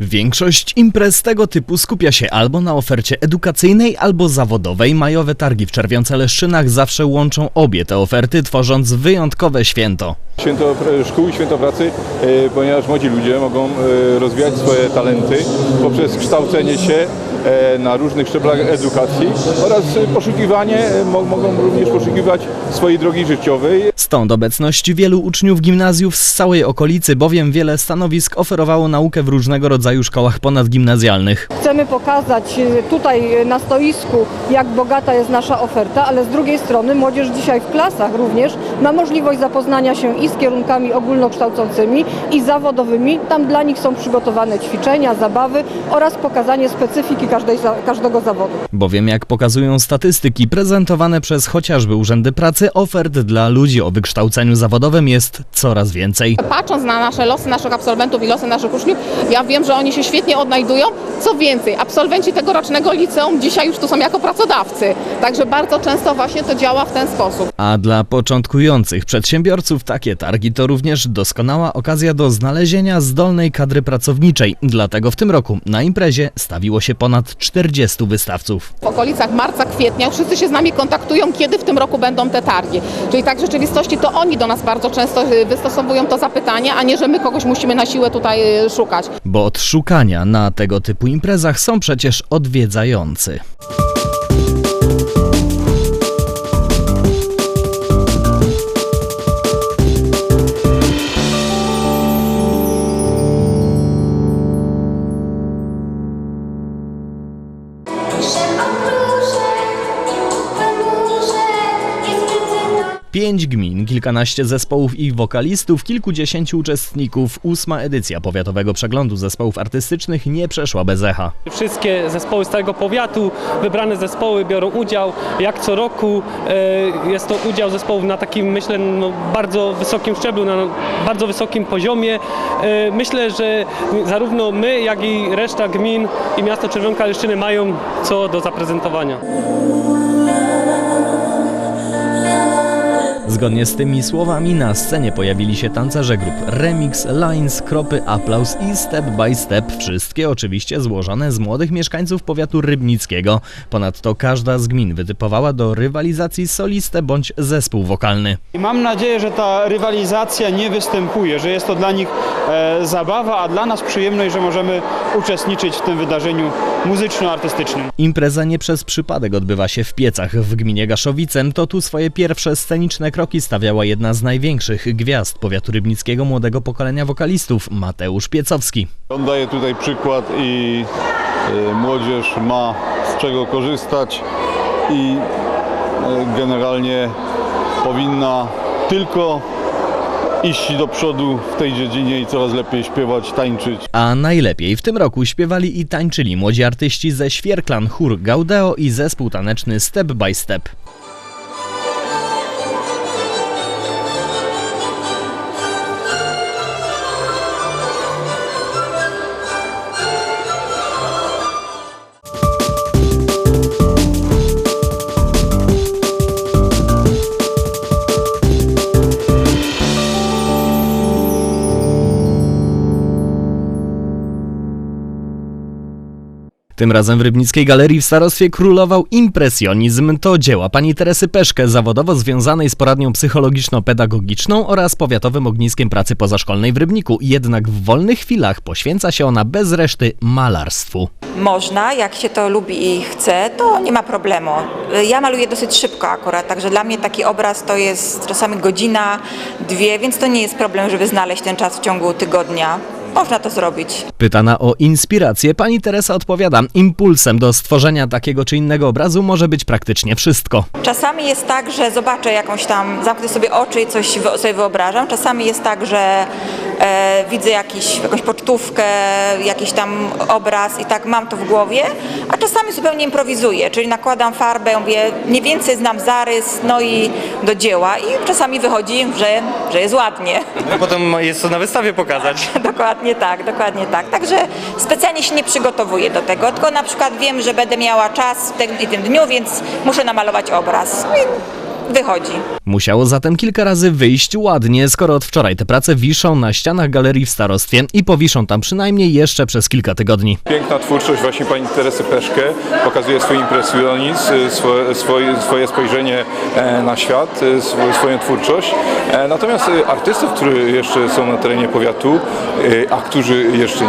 Większość imprez tego typu skupia się albo na ofercie edukacyjnej, albo zawodowej. Majowe targi w Czerwionce-Leszczynach zawsze łączą obie te oferty, tworząc wyjątkowe święto. Święto szkół i święto pracy, e, ponieważ młodzi ludzie mogą e, rozwijać swoje talenty poprzez kształcenie się na różnych szczeblach edukacji oraz e, poszukiwanie, e, mo- mogą również poszukiwać swojej drogi życiowej. Stąd obecność wielu uczniów gimnazjów z całej okolicy, bowiem wiele stanowisk oferowało naukę w różnego rodzaju szkołach ponadgimnazjalnych. Chcemy pokazać y, tutaj na stoisku, jak bogata jest nasza oferta, ale z drugiej strony młodzież dzisiaj w klasach również ma możliwość zapoznania się i z kierunkami ogólnokształcącymi i zawodowymi. Tam dla nich są przygotowane ćwiczenia, zabawy oraz pokazanie specyfiki każdej, każdego zawodu. Bowiem, jak pokazują statystyki prezentowane przez chociażby urzędy pracy, ofert dla ludzi o wykształceniu zawodowym jest coraz więcej. Patrząc na nasze losy naszych absolwentów i losy naszych uczniów, ja wiem, że oni się świetnie odnajdują. Co więcej, absolwenci tegorocznego liceum dzisiaj już tu są jako pracodawcy. Także bardzo często właśnie to działa w ten sposób. A dla początkujących przedsiębiorców takie targi to również doskonała okazja do znalezienia zdolnej kadry pracowniczej. Dlatego w tym roku na imprezie stawiło się ponad 40 wystawców. W okolicach marca, kwietnia wszyscy się z nami kontaktują, kiedy w tym roku będą te targi. Czyli tak w rzeczywistości to oni do nas bardzo często y, wystosowują to zapytanie, a nie, że my kogoś musimy na siłę tutaj y, szukać. Bo od szukania na tego typu imprezach są przecież odwiedzający. Róże, o róże Pięć gmin, kilkanaście zespołów i wokalistów, kilkudziesięciu uczestników. Ósma edycja Powiatowego Przeglądu Zespołów Artystycznych nie przeszła bez echa. Wszystkie zespoły z całego powiatu, wybrane zespoły biorą udział. Jak co roku e, jest to udział zespołów na takim, myślę, no, bardzo wysokim szczeblu, na bardzo wysokim poziomie. E, Myślę, że zarówno my, jak i reszta gmin i miasto Czerwonka Leszczyny mają co do zaprezentowania. Zgodnie z tymi słowami na scenie pojawili się tancerze grup Remix, Lines, Kropy, Aplauz i Step by Step. Wszystkie oczywiście złożone z młodych mieszkańców powiatu rybnickiego. Ponadto każda z gmin wytypowała do rywalizacji solistę bądź zespół wokalny. I mam nadzieję, że ta rywalizacja nie występuje, że jest to dla nich e, zabawa, a dla nas przyjemność, że możemy uczestniczyć w tym wydarzeniu muzyczno-artystycznym. Impreza nie przez przypadek odbywa się w Piecach w gminie Gaszowicem. To tu swoje pierwsze sceniczne kroki stawiała jedna z największych gwiazd powiatu rybnickiego młodego pokolenia wokalistów, Mateusz Piecowski. On daje tutaj przykład i e, młodzież ma z czego korzystać i e, generalnie powinna tylko iść do przodu w tej dziedzinie i coraz lepiej śpiewać, tańczyć. A najlepiej w tym roku śpiewali i tańczyli młodzi artyści ze Świerklan, chór Gaudeo i zespół taneczny Step by Step. Tym razem w Rybnickiej Galerii w Starostwie królował impresjonizm. To dzieła pani Teresy Peszkę, zawodowo związanej z poradnią psychologiczno-pedagogiczną oraz powiatowym ogniskiem pracy pozaszkolnej w Rybniku. Jednak w wolnych chwilach poświęca się ona bez reszty malarstwu. Można, jak się to lubi i chce, to nie ma problemu. Ja maluję dosyć szybko akurat, także dla mnie taki obraz to jest czasami godzina, dwie, więc to nie jest problem, żeby znaleźć ten czas w ciągu tygodnia. Można to zrobić. Pytana o inspirację, pani Teresa odpowiada: Impulsem do stworzenia takiego czy innego obrazu może być praktycznie wszystko. Czasami jest tak, że zobaczę jakąś tam, zamknę sobie oczy i coś sobie wyobrażam. Czasami jest tak, że e, widzę jakiś, jakąś pocztówkę, jakiś tam obraz i tak mam to w głowie, a czasami zupełnie improwizuję, czyli nakładam farbę, mówię, mniej więcej znam zarys, no i do dzieła i czasami wychodzi, że, że jest ładnie. No potem jest to na wystawie pokazać. Dokładnie tak, dokładnie tak. Także specjalnie się nie przygotowuję do tego, tylko na przykład wiem, że będę miała czas w tym i tym dniu, więc muszę namalować obraz. No i wychodzi. Musiało zatem kilka razy wyjść ładnie, skoro od wczoraj te prace wiszą na ścianach galerii w starostwie i powiszą tam przynajmniej jeszcze przez kilka tygodni. Piękna twórczość właśnie pani Teresy Peszke pokazuje swój impresjonizm, y, swoje, swoje, spojrzenie e, na świat, y, sw- swoją twórczość. E, Natomiast y, artystów, którzy jeszcze są na terenie powiatu, a którzy jeszcze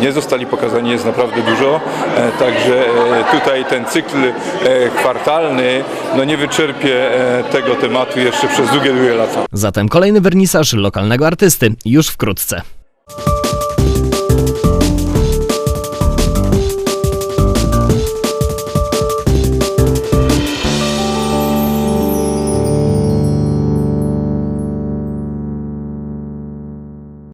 nie, zostali pokazani jest naprawdę dużo. E, Także tutaj ten cykl kwartalny no nie wyczerpie tego tematu jeszcze przez długie, długie lata. Zatem kolejny wernisaż lokalnego artysty już wkrótce.